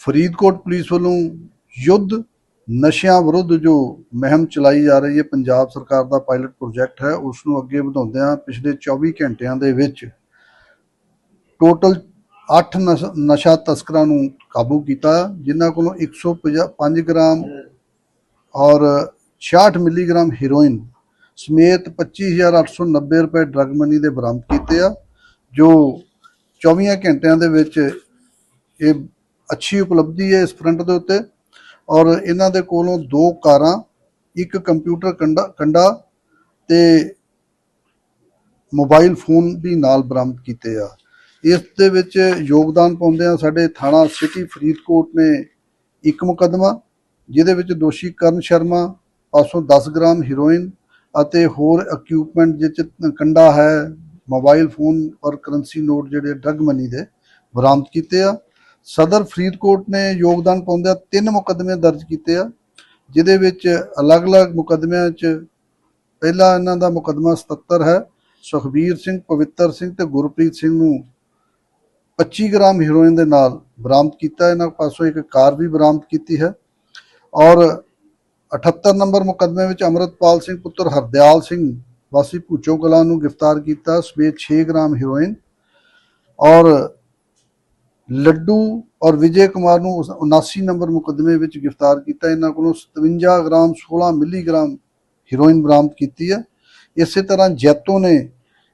Faridkot police ਵੱਲੋਂ ਯੁੱਧ ਨਸ਼ਿਆਂ ਵਿਰੁੱਧ ਜੋ ਮੁਹਿੰਮ ਚਲਾਈ ਜਾ ਰਹੀ ਹੈ, ਪੰਜਾਬ ਸਰਕਾਰ ਦਾ ਪਾਇਲਟ ਪ੍ਰੋਜੈਕਟ ਹੈ ਉਸ ਨੂੰ ਅੱਗੇ ਵਧਾਉਂਦਿਆਂ ਪਿਛਲੇ 24 ਘੰਟਿਆਂ ਦੇ ਵਿੱਚ ਟੋਟਲ 8 ਨਸ਼ਾ ਤਸਕਰਾਂ ਨੂੰ ਕਾਬੂ ਕੀਤਾ, ਜਿਨ੍ਹਾਂ ਕੋਲੋਂ 105 ਗ੍ਰਾਮ ਔਰ 66 ਮਿਲੀਗ੍ਰਾਮ ਹੀਰੋਇਨ ਸਮੇਤ 25890 ਰੁਪਏ ਡਰਗ ਮਨੀ ਦੇ ਬਰਾਮਦ ਕੀਤੇ ਆ, ਜੋ 24 ਘੰਟਿਆਂ ਦੇ ਵਿੱਚ ਇਹ ਅੱਛੀ ਉਪਲਬਧੀ ਹੈ ਇਸ ਫਰੰਟ ਦੇ ਉੱਤੇ ਔਰ ਇਹਨਾਂ ਦੇ ਕੋਲੋਂ ਦੋ ਕਾਰਾਂ, ਇੱਕ ਕੰਪਿਊਟਰ ਕੰਡਾ ਕੰਡਾ ਤੇ ਮੋਬਾਈਲ ਫੋਨ ਵੀ ਨਾਲ ਬਰਾਮਦ ਕੀਤੇ ਆ। ਇਸ ਦੇ ਵਿੱਚ ਯੋਗਦਾਨ ਪਾਉਂਦੇ ਆ ਸਾਡੇ ਥਾਣਾ ਸਿਟੀ ਫਰੀਦਕੋਟ ਨੇ ਇੱਕ ਮੁਕੱਦਮਾ, ਜਿਹਦੇ ਵਿੱਚ ਦੋਸ਼ੀ ਕਰਨ ਸ਼ਰਮਾ, ਪਾਸੋਂ 10 ਗ੍ਰਾਮ ਹੀਰੋਇਨ ਅਤੇ ਹੋਰ ਇਕਵਿਪਮੈਂਟ ਜਿਸ 'ਚ ਕੰਡਾ ਹੈ, ਮੋਬਾਈਲ ਫੋਨ ਔਰ ਕਰੰਸੀ ਨੋਟ ਜਿਹੜੇ ਡਰਗ ਮਨੀ ਦੇ ਬਰਾਮਦ ਕੀਤੇ ਆ। ਸਦਰ ਫਰੀਦਕੋਟ ਨੇ ਯੋਗਦਾਨ ਪਾਉਂਦਿਆਂ ਤਿੰਨ ਮੁਕੱਦਮੇ ਦਰਜ ਕੀਤੇ ਆ, ਜਿਹਦੇ ਵਿੱਚ ਅਲੱਗ-ਅਲੱਗ ਮੁਕੱਦਮਿਆਂ 'ਚ ਪਹਿਲਾ ਇਹਨਾਂ ਦਾ ਮੁਕੱਦਮਾ 77 ਹੈ, ਸੁਖਬੀਰ ਸਿੰਘ, ਪਵਿੱਤਰ ਸਿੰਘ ਤੇ ਗੁਰਪ੍ਰੀਤ ਸਿੰਘ ਨੂੰ 25 ਗ੍ਰਾਮ ਹੀਰੋਇਨ ਦੇ ਨਾਲ ਬਰਾਮਦ ਕੀਤਾ, ਇਹਨਾਂ ਪਾਸੋਂ ਇੱਕ ਕਾਰ ਵੀ ਬਰਾਮਦ ਕੀਤੀ ਹੈ ਔਰ 78 ਨੰਬਰ ਮੁਕੱਦਮੇ ਵਿੱਚ ਅਮਰਤਪਾਲ ਸਿੰਘ ਪੁੱਤਰ ਹਰਦਿਆਲ ਸਿੰਘ ਵਾਸੀ ਭੂਚੋ ਕਲਾਂ ਨੂੰ ਗ੍ਰਿਫਤਾਰ ਕੀਤਾ ਸਮੇਤ 6 ਗ੍ਰਾਮ ਹੀਰੋਇਨ ਔਰ ਲੱਡੂ ਔਰ ਵਿਜੇ ਕੁਮਾਰ ਨੂੰ ਉਸ 79 ਨੰਬਰ ਮੁਕੱਦਮੇ ਵਿੱਚ ਗ੍ਰਿਫਤਾਰ ਕੀਤਾ। ਇਹਨਾਂ ਕੋਲੋਂ 57 ਗ੍ਰਾਮ 16 ਮਿਲੀਗ੍ਰਾਮ ਹੀਰੋਇਨ ਬਰਾਮਦ ਕੀਤੀ ਹੈ। ਇਸੇ ਤਰ੍ਹਾਂ ਜੈਤੋ ਨੇ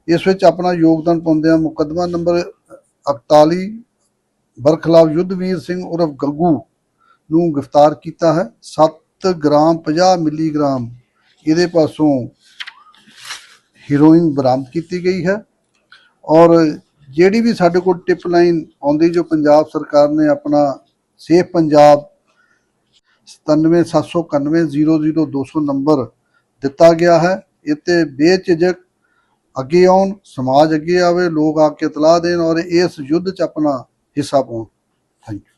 ਇਸ ਵਿੱਚ ਆਪਣਾ ਯੋਗਦਾਨ ਪਾਉਂਦਿਆਂ ਮੁਕੱਦਮਾ ਨੰਬਰ 41 ਬਰਖਲਾਫ ਯੁੱਧਵੀਰ ਸਿੰਘ ਉਰਫ ਗੱਗੂ ਨੂੰ ਗ੍ਰਿਫਤਾਰ ਕੀਤਾ ਹੈ। 7 ਗ੍ਰਾਮ 50 ਮਿਲੀਗ੍ਰਾਮ ਇਹਦੇ ਪਾਸੋਂ ਹੀਰੋਇਨ ਬਰਾਮਦ ਕੀਤੀ ਗਈ ਹੈ। ਔਰ ਜਿਹੜੀ ਵੀ ਸਾਡੇ ਕੋਲ ਟਿਪ ਲਾਈਨ ਆਉਂਦੀ, ਜੋ ਪੰਜਾਬ ਸਰਕਾਰ ਨੇ ਆਪਣਾ ਸੇਫ ਪੰਜਾਬ 9779100200 ਨੰਬਰ ਦਿੱਤਾ ਗਿਆ ਹੈ। ਇੱਥੇ ਬੇਝਿਜਕ ਅੱਗੇ ਆਉਣ, ਸਮਾਜ ਅੱਗੇ ਆਵੇ, ਲੋਕ ਆ ਕੇ ਇਤਲਾਹ ਦੇਣ ਔਰ ਇਸ ਯੁੱਧ 'ਚ ਆਪਣਾ ਹਿੱਸਾ ਪਾਉਣ। Thank you